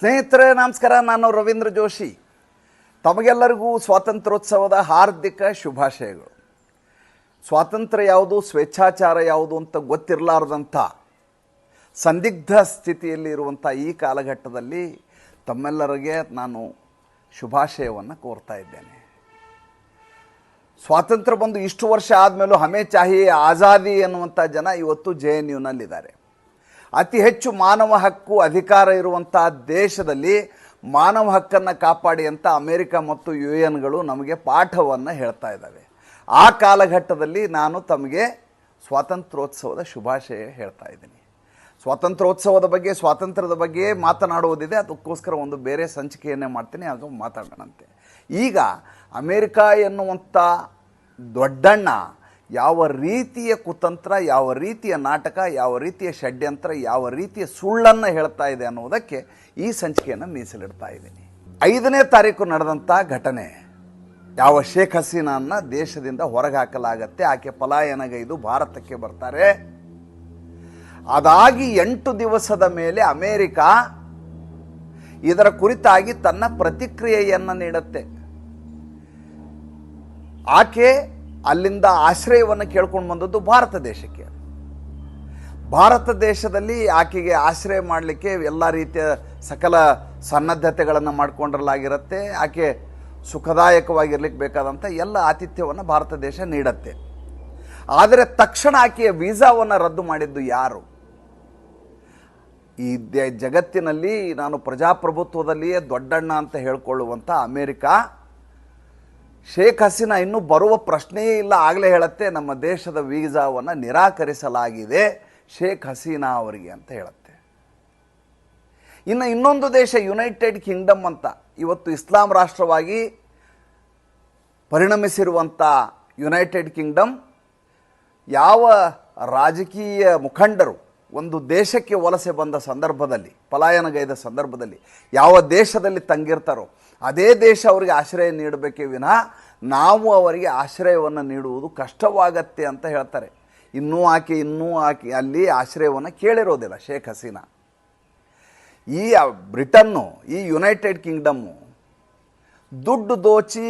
ಸ್ನೇಹಿತರೆ, ನಮಸ್ಕಾರ. ನಾನು ರವೀಂದ್ರ ಜೋಶಿ. ತಮಗೆಲ್ಲರಿಗೂ ಸ್ವಾತಂತ್ರ್ಯೋತ್ಸವದ ಹಾರ್ದಿಕ ಶುಭಾಶಯಗಳು. ಸ್ವಾತಂತ್ರ್ಯ ಯಾವುದು, ಸ್ವೇಚ್ಛಾಚಾರ ಯಾವುದು ಅಂತ ಗೊತ್ತಿರಲಾರ್ದಂಥ ಸಂದಿಗ್ಧ ಸ್ಥಿತಿಯಲ್ಲಿ ಇರುವಂಥ ಈ ಕಾಲಘಟ್ಟದಲ್ಲಿ ತಮ್ಮೆಲ್ಲರಿಗೆ ನಾನು ಶುಭಾಶಯವನ್ನು ಕೋರ್ತಾ ಇದ್ದೇನೆ. ಸ್ವಾತಂತ್ರ್ಯ ಬಂದು ಇಷ್ಟು ವರ್ಷ ಆದಮೇಲೂ ಹಮೇ ಚಾಹಿ ಆಜಾದಿ ಎನ್ನುವಂಥ ಜನ ಇವತ್ತು ಜೆ ಎನ್ ಯುನಲ್ಲಿದ್ದಾರೆ. ಅತಿ ಹೆಚ್ಚು ಮಾನವ ಹಕ್ಕು ಅಧಿಕಾರ ಇರುವಂತಹ ದೇಶದಲ್ಲಿ ಮಾನವ ಹಕ್ಕನ್ನು ಕಾಪಾಡಿ ಅಂತ ಅಮೇರಿಕ ಮತ್ತು ಯು ಎನ್ಗಳು ನಮಗೆ ಪಾಠವನ್ನು ಹೇಳ್ತಾ ಇದ್ದಾವೆ. ಆ ಕಾಲಘಟ್ಟದಲ್ಲಿ ನಾನು ತಮಗೆ ಸ್ವಾತಂತ್ರ್ಯೋತ್ಸವದ ಶುಭಾಶಯ ಹೇಳ್ತಾ ಇದ್ದೀನಿ. ಸ್ವಾತಂತ್ರ್ಯೋತ್ಸವದ ಬಗ್ಗೆ, ಸ್ವಾತಂತ್ರ್ಯದ ಬಗ್ಗೆ ಮಾತನಾಡುವುದಿದೆ. ಅದಕ್ಕೋಸ್ಕರ ಒಂದು ಬೇರೆ ಸಂಚಿಕೆಯನ್ನೇ ಮಾಡ್ತೀನಿ, ಅದು ಮಾತಾಡೋಣಂತೆ. ಈಗ ಅಮೇರಿಕಾ ಎನ್ನುವಂಥ ದೊಡ್ಡಣ್ಣ ಯಾವ ರೀತಿಯ ಕುತಂತ್ರ, ಯಾವ ರೀತಿಯ ನಾಟಕ, ಯಾವ ರೀತಿಯ ಷಡ್ಯಂತ್ರ, ಯಾವ ರೀತಿಯ ಸುಳ್ಳನ್ನು ಹೇಳ್ತಾ ಇದೆ ಅನ್ನೋದಕ್ಕೆ ಈ ಸಂಚಿಕೆಯನ್ನು ಮೀಸಲಿಡ್ತಾ ಇದ್ದೀನಿ. ಐದನೇ ತಾರೀಕು ನಡೆದಂಥ ಘಟನೆ. ಯಾವ ಶೇಖ್ ಹಸೀನಾನ್ನ ದೇಶದಿಂದ ಹೊರಗೆ ಹಾಕಲಾಗತ್ತೆ ಆಕೆ ಪಲಾಯನಗೈದು ಭಾರತಕ್ಕೆ ಬರ್ತಾರೆ. ಅದಾಗಿ ಎಂಟು ದಿವಸದ ಮೇಲೆ ಅಮೇರಿಕ ಇದರ ಕುರಿತಾಗಿ ತನ್ನ ಪ್ರತಿಕ್ರಿಯೆಯನ್ನು ನೀಡುತ್ತೆ. ಆಕೆ ಅಲ್ಲಿಂದ ಆಶ್ರಯವನ್ನು ಕೇಳ್ಕೊಂಡು ಬಂದದ್ದು ಭಾರತ ದೇಶಕ್ಕೆ. ಭಾರತ ದೇಶದಲ್ಲಿ ಆಕೆಗೆ ಆಶ್ರಯ ಮಾಡಲಿಕ್ಕೆ ಎಲ್ಲ ರೀತಿಯ ಸಕಲ ಸನ್ನದ್ಧತೆಗಳನ್ನು ಮಾಡಿಕೊಂಡ್ರಲಾಗಿರುತ್ತೆ ಆಕೆ ಸುಖದಾಯಕವಾಗಿರ್ಲಿಕ್ಕೆ ಬೇಕಾದಂಥ ಎಲ್ಲ ಆತಿಥ್ಯವನ್ನು ಭಾರತ ದೇಶ ನೀಡುತ್ತೆ. ಆದರೆ ತಕ್ಷಣ ಆಕೆಯ ವೀಸಾವನ್ನು ರದ್ದು ಮಾಡಿದ್ದು ಯಾರು? ಈ ಜಗತ್ತಿನಲ್ಲಿ ನಾನು ಪ್ರಜಾಪ್ರಭುತ್ವದಲ್ಲಿಯೇ ದೊಡ್ಡಣ್ಣ ಅಂತ ಹೇಳ್ಕೊಳ್ಳುವಂಥ ಅಮೇರಿಕ ಶೇಖ್ ಹಸೀನಾ ಇನ್ನೂ ಬರುವ ಪ್ರಶ್ನೆಯೇ ಇಲ್ಲ, ಆಗಲೇ ಹೇಳುತ್ತೆ, ನಮ್ಮ ದೇಶದ ವೀಸಾವನ್ನು ನಿರಾಕರಿಸಲಾಗಿದೆ ಶೇಖ್ ಹಸೀನಾ ಅವರಿಗೆ ಅಂತ ಹೇಳುತ್ತೆ. ಇನ್ನು ಇನ್ನೊಂದು ದೇಶ ಯುನೈಟೆಡ್ ಕಿಂಗ್ಡಮ್ ಅಂತ. ಇವತ್ತು ಇಸ್ಲಾಂ ರಾಷ್ಟ್ರವಾಗಿ ಪರಿಣಮಿಸಿರುವಂಥ ಯುನೈಟೆಡ್ ಕಿಂಗ್ಡಮ್ ಯಾವ ರಾಜಕೀಯ ಮುಖಂಡರು ಒಂದು ದೇಶಕ್ಕೆ ವಲಸೆ ಬಂದ ಸಂದರ್ಭದಲ್ಲಿ, ಪಲಾಯನಗೈದ ಸಂದರ್ಭದಲ್ಲಿ ಯಾವ ದೇಶದಲ್ಲಿ ತಂಗಿರ್ತಾರೋ ಅದೇ ದೇಶ ಅವರಿಗೆ ಆಶ್ರಯ ನೀಡಬೇಕೇ ವಿನಃ ನಾವು ಅವರಿಗೆ ಆಶ್ರಯವನ್ನು ನೀಡುವುದು ಕಷ್ಟವಾಗತ್ತೆ ಅಂತ ಹೇಳ್ತಾರೆ. ಇನ್ನೂ ಆಕೆ ಇನ್ನೂ ಆಕೆ, ಅಲ್ಲಿ ಆಶ್ರಯವನ್ನು ಕೇಳಿರೋದಿಲ್ಲ ಶೇಖ್ ಹಸೀನಾ. ಈ ಬ್ರಿಟನ್ನು, ಈ ಯುನೈಟೆಡ್ ಕಿಂಗ್ಡಮ್ಮು ದುಡ್ಡು ದೋಚಿ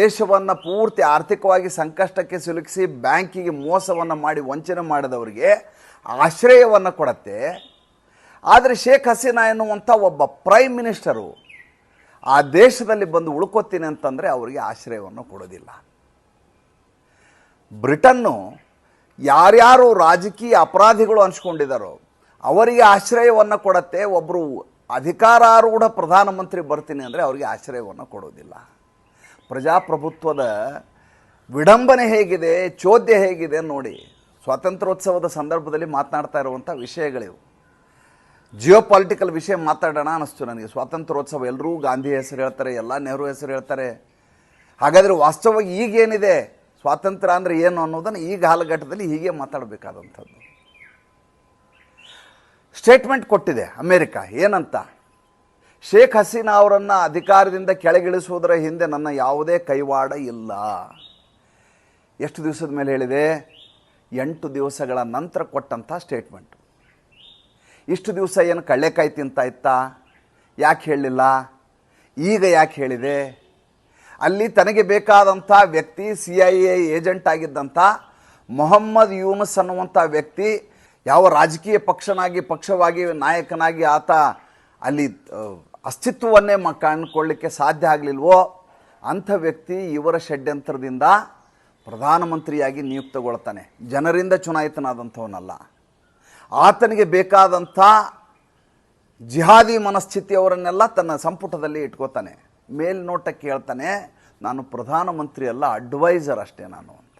ದೇಶವನ್ನು ಪೂರ್ತಿ ಆರ್ಥಿಕವಾಗಿ ಸಂಕಷ್ಟಕ್ಕೆ ಸಿಲುಕಿಸಿ ಬ್ಯಾಂಕಿಗೆ ಮೋಸವನ್ನು ಮಾಡಿ ವಂಚನೆ ಮಾಡಿದವರಿಗೆ ಆಶ್ರಯವನ್ನು ಕೊಡತ್ತೆ. ಆದರೆ ಶೇಖ್ ಹಸೀನಾ ಎನ್ನುವಂಥ ಒಬ್ಬ ಪ್ರೈಮ್ ಮಿನಿಸ್ಟರು ಆ ದೇಶದಲ್ಲಿ ಬಂದು ಉಳ್ಕೋತೀನಿ ಅಂತಂದರೆ ಅವರಿಗೆ ಆಶ್ರಯವನ್ನು ಕೊಡೋದಿಲ್ಲ. ಬ್ರಿಟನ್ನು ಯಾರ್ಯಾರು ರಾಜಕೀಯ ಅಪರಾಧಿಗಳು ಅನ್ಸ್ಕೊಂಡಿದ್ದಾರೋ ಅವರಿಗೆ ಆಶ್ರಯವನ್ನು ಕೊಡತ್ತೆ ಒಬ್ಬರು ಅಧಿಕಾರಾರೂಢ ಪ್ರಧಾನಮಂತ್ರಿ ಬರ್ತೀನಿ ಅಂದರೆ ಅವರಿಗೆ ಆಶ್ರಯವನ್ನು ಕೊಡೋದಿಲ್ಲ. ಪ್ರಜಾಪ್ರಭುತ್ವದ ವಿಡಂಬನೆ ಹೇಗಿದೆ, ಚೋದ್ಯ ಹೇಗಿದೆ ನೋಡಿ. ಸ್ವಾತಂತ್ರ್ಯೋತ್ಸವದ ಸಂದರ್ಭದಲ್ಲಿ ಮಾತನಾಡ್ತಾ ಇರುವಂಥ ವಿಷಯಗಳಿವು. ಜಿಯೋ ಪಾಲಿಟಿಕಲ್ ವಿಷಯ ಮಾತಾಡೋಣ ಅನ್ನಿಸ್ತು ನನಗೆ. ಸ್ವಾತಂತ್ರ್ಯೋತ್ಸವ ಎಲ್ಲರೂ ಗಾಂಧಿ ಹೆಸರು ಹೇಳ್ತಾರೆ, ಎಲ್ಲ ನೆಹರು ಹೆಸರು ಹೇಳ್ತಾರೆ. ಹಾಗಾದರೆ ವಾಸ್ತವವಾಗಿ ಈಗೇನಿದೆ? ಸ್ವಾತಂತ್ರ್ಯ ಅಂದರೆ ಏನು ಅನ್ನೋದನ್ನು ಈ ಕಾಲಘಟ್ಟದಲ್ಲಿ ಹೀಗೆ ಮಾತಾಡಬೇಕಾದಂಥದ್ದು. ಸ್ಟೇಟ್ಮೆಂಟ್ ಕೊಟ್ಟಿದೆ ಅಮೇರಿಕ, ಏನಂತ? ಶೇಖ್ ಹಸೀನಾ ಅವರನ್ನು ಅಧಿಕಾರದಿಂದ ಕೆಳಗಿಳಿಸುವುದರ ಹಿಂದೆ ನನ್ನ ಯಾವುದೇ ಕೈವಾಡ ಇಲ್ಲ. ಎಷ್ಟು ದಿವಸದ ಮೇಲೆ ಹೇಳಿದೆ? ಎಂಟು ದಿವಸಗಳ ನಂತರ ಕೊಟ್ಟಂಥ ಸ್ಟೇಟ್ಮೆಂಟು. ಇಷ್ಟು ದಿವಸ ಏನು ಕಳ್ಳೆಕಾಯಿ ತಿಂತಾ ಇತ್ತಾ? ಯಾಕೆ ಹೇಳಲಿಲ್ಲ? ಈಗ ಯಾಕೆ ಹೇಳಿದೆ? ಅಲ್ಲಿ ತನಗೆ ಬೇಕಾದಂಥ ವ್ಯಕ್ತಿ, ಸಿ ಐ ಎ ಏಜೆಂಟ್ ಆಗಿದ್ದಂಥ ಮೊಹಮ್ಮದ್ ಯೂನಸ್ ಅನ್ನುವಂಥ ವ್ಯಕ್ತಿ, ಯಾವ ರಾಜಕೀಯ ಪಕ್ಷನಾಗಿ, ಪಕ್ಷವಾಗಿ ನಾಯಕನಾಗಿ ಆತ ಅಲ್ಲಿ ಅಸ್ತಿತ್ವವನ್ನೇ ಮ, ಕಾಣ್ಕೊಳ್ಳಿಕ್ಕೆ ಸಾಧ್ಯ ಆಗಲಿಲ್ವೋ? ಅಂಥ ವ್ಯಕ್ತಿ ಇವರ ಷಡ್ಯಂತ್ರದಿಂದ ಪ್ರಧಾನಮಂತ್ರಿಯಾಗಿ ನಿಯುಕ್ತಗೊಳ್ತಾನೆ. ಜನರಿಂದ ಚುನಾಯಿತನಾದಂಥವನಲ್ಲ. ಆತನಿಗೆ ಬೇಕಾದಂಥ ಜಿಹಾದಿ ಮನಸ್ಥಿತಿಯವರನ್ನೆಲ್ಲ ತನ್ನ ಸಂಪುಟದಲ್ಲಿ ಇಟ್ಕೋತಾನೆ. ಮೇಲ್ನೋಟಕ್ಕೆ ಹೇಳ್ತಾನೆ, ನಾನು ಪ್ರಧಾನಮಂತ್ರಿ ಅಲ್ಲ ಅಡ್ವೈಸರ್ ಅಷ್ಟೇ ನಾನು ಅಂತ.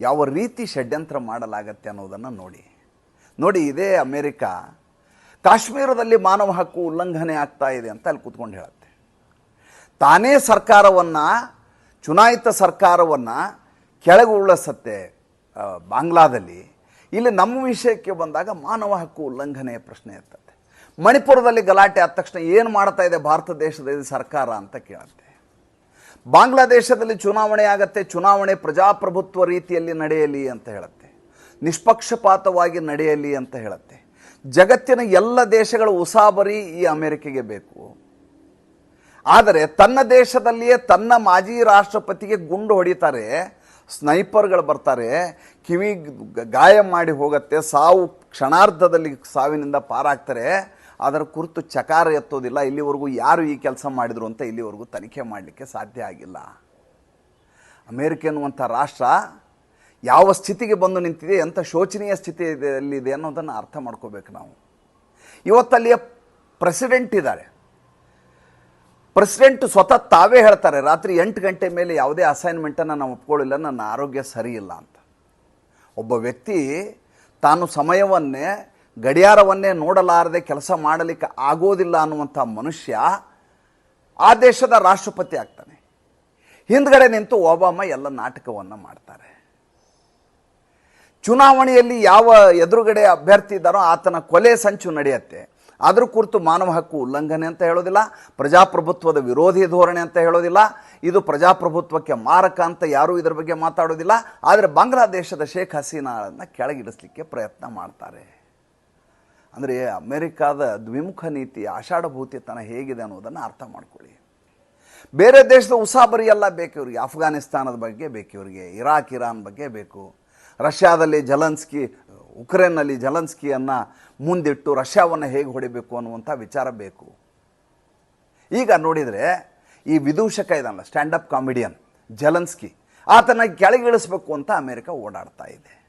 ಯಾವ ರೀತಿ ಷಡ್ಯಂತ್ರ ಮಾಡಲಾಗತ್ತೆ ಅನ್ನೋದನ್ನು ನೋಡಿ. ನೋಡಿ, ಇದೇ ಅಮೇರಿಕ. ಕಾಶ್ಮೀರದಲ್ಲಿ ಮಾನವ ಹಕ್ಕು ಉಲ್ಲಂಘನೆ ಆಗ್ತಾ ಇದೆ ಅಂತ ಅಲ್ಲಿ ಕೂತ್ಕೊಂಡು ಹೇಳುತ್ತೆ. ತಾನೇ ಸರ್ಕಾರವನ್ನು, ಚುನಾಯಿತ ಸರ್ಕಾರವನ್ನು ಕೆಳಗೆ ಉರುಳಿಸತ್ತೆ ಬಾಂಗ್ಲಾದಲ್ಲಿ. ಇಲ್ಲಿ ನಮ್ಮ ವಿಷಯಕ್ಕೆ ಬಂದಾಗ ಮಾನವ ಹಕ್ಕು ಉಲ್ಲಂಘನೆಯ ಪ್ರಶ್ನೆ ಇರ್ತದೆ. ಮಣಿಪುರದಲ್ಲಿ ಗಲಾಟೆ ಆದ ತಕ್ಷಣ ಏನು ಮಾಡ್ತಾ ಇದೆ ಭಾರತ ದೇಶದ ಸರ್ಕಾರ ಅಂತ ಕೇಳುತ್ತೆ. ಬಾಂಗ್ಲಾದೇಶದಲ್ಲಿ ಚುನಾವಣೆ ಆಗತ್ತೆ, ಚುನಾವಣೆ ಪ್ರಜಾಪ್ರಭುತ್ವ ರೀತಿಯಲ್ಲಿ ನಡೆಯಲಿ ಅಂತ ಹೇಳುತ್ತೆ. ನಿಷ್ಪಕ್ಷಪಾತವಾಗಿ ನಡೆಯಲಿ ಅಂತ ಹೇಳುತ್ತೆ. ಜಗತ್ತಿನ ಎಲ್ಲ ದೇಶಗಳ ಉಸಾಬರಿ ಈ ಅಮೆರಿಕೆಗೆ ಬೇಕು. ಆದರೆ ತನ್ನ ದೇಶದಲ್ಲಿಯೇ ತನ್ನ ಮಾಜಿ ರಾಷ್ಟ್ರಪತಿಗೆ ಗುಂಡು ಹೊಡಿತಾರೆ, ಸ್ನೈಪರ್ಗಳು ಬರ್ತಾರೆ ಕಿವಿ ಗಾಯ ಮಾಡಿ ಹೋಗುತ್ತೆ, ಸಾವು ಕ್ಷಣಾರ್ಧದಲ್ಲಿ ಸಾವಿನಿಂದ ಪಾರಾಗ್ತಾರೆ, ಅದರ ಕುರಿತು ಚಕಾರ ಎತ್ತೋದಿಲ್ಲ, ಇಲ್ಲಿವರೆಗೂ ಯಾರು ಈ ಕೆಲಸ ಮಾಡಿದ್ರು ಅಂತ ಇಲ್ಲಿವರೆಗೂ ತನಿಖೆ ಮಾಡಲಿಕ್ಕೆ ಸಾಧ್ಯ ಆಗಿಲ್ಲ. ಅಮೇರಿಕ ಎನ್ನುವಂಥ ರಾಷ್ಟ್ರ ಯಾವ ಸ್ಥಿತಿಗೆ ಬಂದು ನಿಂತಿದೆ, ಎಂಥ ಶೋಚನೀಯ ಸ್ಥಿತಿಯಲ್ಲಿದೆ ಅನ್ನೋದನ್ನು ಅರ್ಥ ಮಾಡ್ಕೋಬೇಕು ನಾವು. ಇವತ್ತಲ್ಲಿಯ ಪ್ರೆಸಿಡೆಂಟ್ ಇದ್ದಾರೆ. ಪ್ರೆಸಿಡೆಂಟ್ ಸ್ವತಃ ತಾವೇ ಹೇಳ್ತಾರೆ, ರಾತ್ರಿ ಎಂಟು ಗಂಟೆ ಮೇಲೆ ಯಾವುದೇ ಅಸೈನ್ಮೆಂಟನ್ನು ನಾವು ಒಪ್ಕೊಳ್ಳಿಲ್ಲ, ನನ್ನ ಆರೋಗ್ಯ ಸರಿ ಇಲ್ಲ ಅಂತ. ಒಬ್ಬ ವ್ಯಕ್ತಿ ತಾನು ಸಮಯವನ್ನೇ, ಗಡಿಯಾರವನ್ನೇ ನೋಡಲಾರದೆ ಕೆಲಸ ಮಾಡಲಿಕ್ಕೆ ಆಗೋದಿಲ್ಲ ಅನ್ನುವಂಥ ಮನುಷ್ಯ ಆ ದೇಶದ ರಾಷ್ಟ್ರಪತಿ ಆಗ್ತಾನೆ. ಹಿಂದ್ಗಡೆ ನಿಂತು ಒಬಾಮ ಎಲ್ಲ ನಾಟಕವನ್ನು ಮಾಡ್ತಾರೆ. ಚುನಾವಣೆಯಲ್ಲಿ ಯಾವ ಎದುರುಗಡೆ ಅಭ್ಯರ್ಥಿ ಇದ್ದಾರೋ ಆತನ ಕೊಲೆ ಸಂಚು ನಡೆಯುತ್ತೆ. ಅದ್ರ ಕುರಿತು ಮಾನವ ಹಕ್ಕು ಉಲ್ಲಂಘನೆ ಅಂತ ಹೇಳೋದಿಲ್ಲ, ಪ್ರಜಾಪ್ರಭುತ್ವದ ವಿರೋಧಿ ಧೋರಣೆ ಅಂತ ಹೇಳೋದಿಲ್ಲ, ಇದು ಪ್ರಜಾಪ್ರಭುತ್ವಕ್ಕೆ ಮಾರಕ ಅಂತ ಯಾರೂ ಇದರ ಬಗ್ಗೆ ಮಾತಾಡೋದಿಲ್ಲ, ಆದರೆ ಬಾಂಗ್ಲಾದೇಶದ ಶೇಖ್ ಹಸೀನಾಳನ್ನು ಕೆಳಗಿಡಿಸ್ಲಿಕ್ಕೆ ಪ್ರಯತ್ನ ಮಾಡ್ತಾರೆ. ಅಂದರೆ ಅಮೆರಿಕಾದ ದ್ವಿಮುಖ ನೀತಿ, ಆಷಾಢಭೂತಿತನ ಹೇಗಿದೆ ಅನ್ನೋದನ್ನು ಅರ್ಥ ಮಾಡ್ಕೊಳ್ಳಿ. ಬೇರೆ ದೇಶದ ಉಸಾಬರಿ ಎಲ್ಲ ಬೇಕು ಇವರಿಗೆ ಅಫ್ಘಾನಿಸ್ತಾನದ ಬಗ್ಗೆ ಬೇಕು ಇವರಿಗೆ, ಇರಾಕ್, ಇರಾನ್ ಬಗ್ಗೆ ಬೇಕು. ರಷ್ಯಾದಲ್ಲಿ ಜಲನ್ಸ್ಕಿ ಉಕ್ರೇನ್ನಲ್ಲಿ ಜಲನ್ಸ್ಕಿಯನ್ನು ಮುಂದಿಟ್ಟು ರಷ್ಯಾವನ್ನು ಹೇಗೆ ಹೊಡಿಬೇಕು ಅನ್ನುವಂಥ ವಿಚಾರ ಬೇಕು. ಈಗ ನೋಡಿದರೆ ಈ ವಿದೂಷಕ ಇದಲ್ಲ ಸ್ಟ್ಯಾಂಡಪ್ ಕಾಮಿಡಿಯನ್ ಜಲನ್ಸ್ಕಿ ಆತನ ಕೆಳಗಿಳಿಸ್ಬೇಕು ಅಂತ ಅಮೇರಿಕ ಓಡಾಡ್ತಾ ಇದೆ.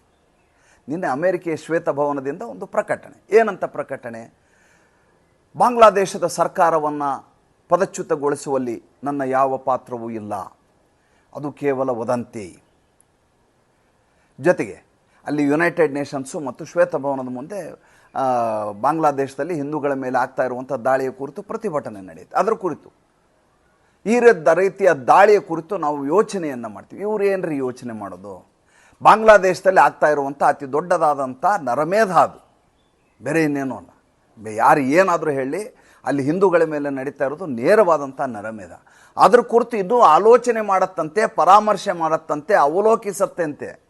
ನಿನ್ನೆ ಅಮೆರಿಕೆಯ ಶ್ವೇತಭವನದಿಂದ ಒಂದು ಪ್ರಕಟಣೆ. ಏನಂತ ಪ್ರಕಟಣೆ? ಬಾಂಗ್ಲಾದೇಶದ ಸರ್ಕಾರವನ್ನು ಪದಚ್ಯುತಗೊಳಿಸುವಲ್ಲಿ ನನ್ನ ಯಾವ ಪಾತ್ರವೂ ಇಲ್ಲ. ಅದು ಕೇವಲ ವದಂತಿ. ಜೊತೆಗೆ ಅಲ್ಲಿ ಯುನೈಟೆಡ್ ನೇಷನ್ಸು ಮತ್ತು ಶ್ವೇತಭವನದ ಮುಂದೆ ಬಾಂಗ್ಲಾದೇಶದಲ್ಲಿ ಹಿಂದೂಗಳ ಮೇಲೆ ಆಗ್ತಾ ಇರುವಂಥ ದಾಳಿಯ ಕುರಿತು ಪ್ರತಿಭಟನೆ ನಡೆಯುತ್ತೆ ಅದರ ಕುರಿತು. ಈ ರೀತಿಯ ದಾಳಿಯ ಕುರಿತು ನಾವು ಯೋಚನೆಯನ್ನು ಮಾಡ್ತೀವಿ. ಇವ್ರು ರೀ ಯೋಚನೆ ಮಾಡೋದು? ಬಾಂಗ್ಲಾದೇಶದಲ್ಲಿ ಆಗ್ತಾ ಇರುವಂಥ ಅತಿ ದೊಡ್ಡದಾದಂಥ ನರಮೇಧ ಅದು. ಬೇರೆ ಇನ್ನೇನು ಅಲ್ಲ. ಯಾರು ಏನಾದರೂ ಹೇಳಿ ಅಲ್ಲಿ ಹಿಂದೂಗಳ ಮೇಲೆ ನಡೀತಾ ಇರೋದು ನೇರವಾದಂಥ ನರಮೇಧ. ಅದ್ರ ಕುರಿತು ಇದು ಆಲೋಚನೆ ಮಾಡತ್ತಂತೆ, ಪರಾಮರ್ಶೆ ಮಾಡತ್ತಂತೆ, ಅವಲೋಕಿಸತ್ತಂತೆ.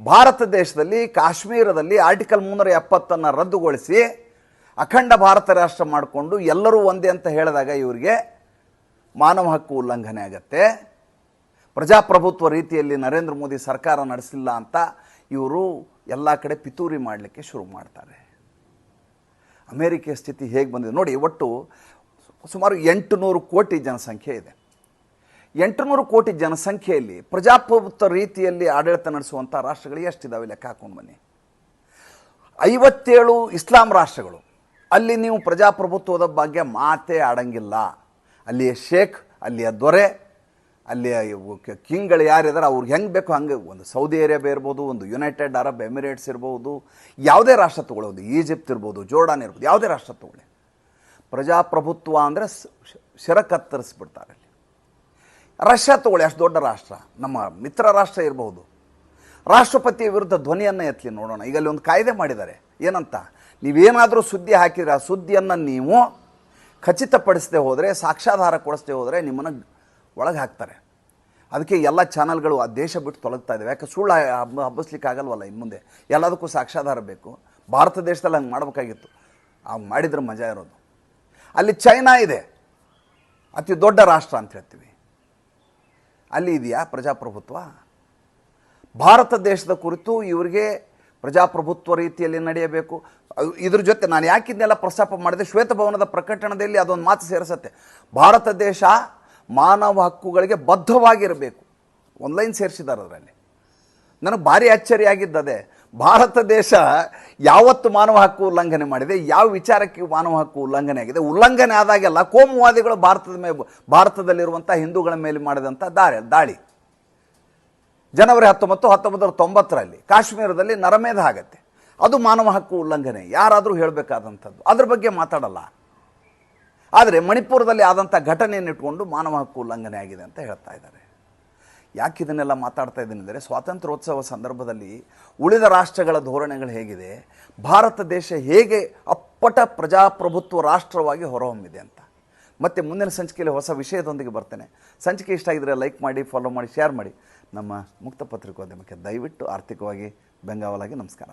ಭಾರತ ದೇಶದಲ್ಲಿ ಕಾಶ್ಮೀರದಲ್ಲಿ ಆರ್ಟಿಕಲ್ ಮುನ್ನೂರ ಎಪ್ಪತ್ತನ್ನು ರದ್ದುಗೊಳಿಸಿ ಅಖಂಡ ಭಾರತ ರಾಷ್ಟ್ರ ಮಾಡಿಕೊಂಡು ಎಲ್ಲರೂ ಒಂದೇ ಅಂತ ಹೇಳಿದಾಗ ಇವರಿಗೆ ಮಾನವ ಹಕ್ಕು ಉಲ್ಲಂಘನೆ ಆಗತ್ತೆ. ಪ್ರಜಾಪ್ರಭುತ್ವ ರೀತಿಯಲ್ಲಿ ನರೇಂದ್ರ ಮೋದಿ ಸರ್ಕಾರ ನಡೆಸಿಲ್ಲ ಅಂತ ಇವರು ಎಲ್ಲ ಕಡೆ ಪಿತೂರಿ ಮಾಡಲಿಕ್ಕೆ ಶುರು ಮಾಡ್ತಾರೆ. ಅಮೇರಿಕೆಯ ಸ್ಥಿತಿ ಹೇಗೆ ಬಂದಿದೆ ನೋಡಿ, ಒಟ್ಟು ಸುಮಾರು ಎಂಟುನೂರು ಕೋಟಿ ಜನಸಂಖ್ಯೆ ಇದೆ. ಎಂಟುನೂರು ಕೋಟಿ ಜನಸಂಖ್ಯೆಯಲ್ಲಿ ಪ್ರಜಾಪ್ರಭುತ್ವ ರೀತಿಯಲ್ಲಿ ಆಡಳಿತ ನಡೆಸುವಂಥ ರಾಷ್ಟ್ರಗಳು ಎಷ್ಟಿದ್ದಾವೆ ಲೆಕ್ಕ ಹಾಕೊಂಡು ಬನ್ನಿ. ಐವತ್ತೇಳು ಇಸ್ಲಾಂ ರಾಷ್ಟ್ರಗಳು. ಅಲ್ಲಿ ನೀವು ಪ್ರಜಾಪ್ರಭುತ್ವದ ಬಗ್ಗೆ ಮಾತೇ ಆಡಂಗಿಲ್ಲ. ಅಲ್ಲಿಯ ಶೇಖ್, ಅಲ್ಲಿಯ ದೊರೆ, ಅಲ್ಲಿಯ ಕಿಂಗ್ಗಳು ಯಾರಿದ್ದಾರೆ ಅವ್ರಿಗೆ ಹೆಂಗೆ ಬೇಕು ಹಂಗೆ ಒಂದು ಸೌದಿ ಅರೇಬಿಯಾ ಇರ್ಬೋದು, ಒಂದು ಯುನೈಟೆಡ್ ಅರಬ್ ಎಮಿರೇಟ್ಸ್ ಇರ್ಬೋದು, ಯಾವುದೇ ರಾಷ್ಟ್ರ ತಗೊಳ್ಳೋದು ಈಜಿಪ್ಟ್ ಇರ್ಬೋದು, ಜೋರ್ಡಾನ್ ಇರ್ಬೋದು, ಯಾವುದೇ ರಾಷ್ಟ್ರ ತಗೊಳ್ಳಿ ಪ್ರಜಾಪ್ರಭುತ್ವ ಅಂದರೆ ಶಿರ ಕತ್ತರಿಸ್ಬಿಡ್ತಾರೆ ರಷ್ಯಾ ತಗೊಳ್ಳಿ, ಅಷ್ಟು ದೊಡ್ಡ ರಾಷ್ಟ್ರ. ನಮ್ಮ ಮಿತ್ರ ರಾಷ್ಟ್ರ ಇರಬಹುದು. ರಾಷ್ಟ್ರಪತಿಯ ವಿರುದ್ಧ ಧ್ವನಿಯನ್ನು ಎತ್ತಲಿ ನೋಡೋಣ. ಈಗ ಅಲ್ಲಿ ಒಂದು ಕಾಯ್ದೆ ಮಾಡಿದ್ದಾರೆ. ಏನಂತ? ನೀವೇನಾದರೂ ಸುದ್ದಿ ಹಾಕಿದರೆ ಆ ಸುದ್ದಿಯನ್ನು ನೀವು ಖಚಿತಪಡಿಸದೆ ಹೋದರೆ, ಸಾಕ್ಷ್ಯಾಧಾರ ಕೊಡಿಸದೆ ಹೋದರೆ ನಿಮ್ಮನ್ನು ಒಳಗೆ ಹಾಕ್ತಾರೆ. ಅದಕ್ಕೆ ಎಲ್ಲ ಚಾನಲ್ಗಳು ಆ ದೇಶ ಬಿಟ್ಟು ತೊಲಗ್ತಾ ಇದ್ದಾವೆ ಯಾಕೆ ಸುಳ್ಳು ಹಬ್ಬ ಹಬ್ಬಿಸ್ಲಿಕ್ಕೆ ಆಗಲ್ವಲ್ಲ ಇನ್ನು ಮುಂದೆ? ಎಲ್ಲದಕ್ಕೂ ಸಾಕ್ಷ್ಯಾಧಾರ ಬೇಕು. ಭಾರತ ದೇಶದಲ್ಲಿ ಹಂಗೆ ಮಾಡಬೇಕಾಗಿತ್ತು. ಆ ಮಾಡಿದ್ರೆ ಮಜಾ ಇರೋದು. ಅಲ್ಲಿ ಚೈನಾ ಇದೆ. ಅತಿ ದೊಡ್ಡ ರಾಷ್ಟ್ರ ಅಂತ ಹೇಳ್ತೀವಿ. ಅಲ್ಲಿ ಇದೆಯಾ ಪ್ರಜಾಪ್ರಭುತ್ವ? ಭಾರತ ದೇಶದ ಕುರಿತು ಇವರಿಗೆ ಪ್ರಜಾಪ್ರಭುತ್ವ ರೀತಿಯಲ್ಲಿ ನಡೆಯಬೇಕು. ಇದ್ರ ಜೊತೆ ನಾನು ಯಾಕಿದ್ನೆಲ್ಲ ಪ್ರಸ್ತಾಪ ಮಾಡಿದೆ? ಶ್ವೇತಭವನದ ಪ್ರಕಟಣದಲ್ಲಿ ಅದೊಂದು ಮಾತು ಸೇರಿಸತ್ತೆ. ಭಾರತ ದೇಶ ಮಾನವ ಹಕ್ಕುಗಳಿಗೆ ಬದ್ಧವಾಗಿರಬೇಕು. ಒಂದು ಲೈನ್ ಸೇರಿಸಿದ್ದಾರೆ ಅದರಲ್ಲಿ. ನನಗೆ ಭಾರಿ ಅಚ್ಚರಿಯಾಗಿದ್ದದೆ ಭಾರತ ದೇಶ ಯಾವತ್ತು ಮಾನವ ಹಕ್ಕು ಉಲ್ಲಂಘನೆ ಮಾಡಿದೆ, ಯಾವ ವಿಚಾರಕ್ಕೆ ಮಾನವ ಹಕ್ಕು ಉಲ್ಲಂಘನೆ ಆಗಿದೆ, ಉಲ್ಲಂಘನೆ ಆದಾಗೆಲ್ಲ ಕೋಮುವಾದಿಗಳು ಭಾರತದ ಮೇಲೆ, ಭಾರತದಲ್ಲಿರುವಂಥ ಹಿಂದೂಗಳ ಮೇಲೆ ಮಾಡಿದಂಥ ದಾಳಿ ದಾಳಿ. ಜನವರಿ ಹತ್ತೊಂಬತ್ತು ಹತ್ತೊಂಬತ್ತು ತೊಂಬತ್ತರಲ್ಲಿ ಕಾಶ್ಮೀರದಲ್ಲಿ ನರಮೇಧ ಆಗತ್ತೆ. ಅದು ಮಾನವ ಹಕ್ಕು ಉಲ್ಲಂಘನೆ, ಯಾರಾದರೂ ಹೇಳಬೇಕಾದಂಥದ್ದು. ಅದ್ರ ಬಗ್ಗೆ ಮಾತಾಡಲ್ಲ. ಆದರೆ ಮಣಿಪುರದಲ್ಲಿ ಆದಂಥ ಘಟನೆಯನ್ನು ಇಟ್ಕೊಂಡು ಮಾನವ ಹಕ್ಕು ಉಲ್ಲಂಘನೆ ಆಗಿದೆ ಅಂತ ಹೇಳ್ತಾ ಇದ್ದಾರೆ. ಯಾಕೆ ಇದನ್ನೆಲ್ಲ ಮಾತಾಡ್ತಾ ಇದ್ದೀನಿ ಅಂದರೆ ಸ್ವಾತಂತ್ರ್ಯೋತ್ಸವ ಸಂದರ್ಭದಲ್ಲಿ ಉಳಿದ ರಾಷ್ಟ್ರಗಳ ಧೋರಣೆಗಳು ಹೇಗಿದೆ, ಭಾರತ ದೇಶ ಹೇಗೆ ಅಪ್ಪಟ ಪ್ರಜಾಪ್ರಭುತ್ವ ರಾಷ್ಟ್ರವಾಗಿ ಹೊರಹೊಮ್ಮಿದೆ ಅಂತ. ಮತ್ತೆ ಮುಂದಿನ ಸಂಚಿಕೆಯಲ್ಲಿ ಹೊಸ ವಿಷಯದೊಂದಿಗೆ ಬರ್ತೇನೆ. ಸಂಚಿಕೆ ಇಷ್ಟ ಆಗಿದ್ರೆ ಲೈಕ್ ಮಾಡಿ ಫಾಲೋ ಮಾಡಿ ಶೇರ್ ಮಾಡಿ. ನಮ್ಮ ಮುಕ್ತ ಪತ್ರಿಕೋದ್ಯಮಕ್ಕೆ ದಯವಿಟ್ಟು ಆರ್ಥಿಕವಾಗಿ ಬೆಂಗಾವಲಾಗಿ ನಮಸ್ಕಾರ.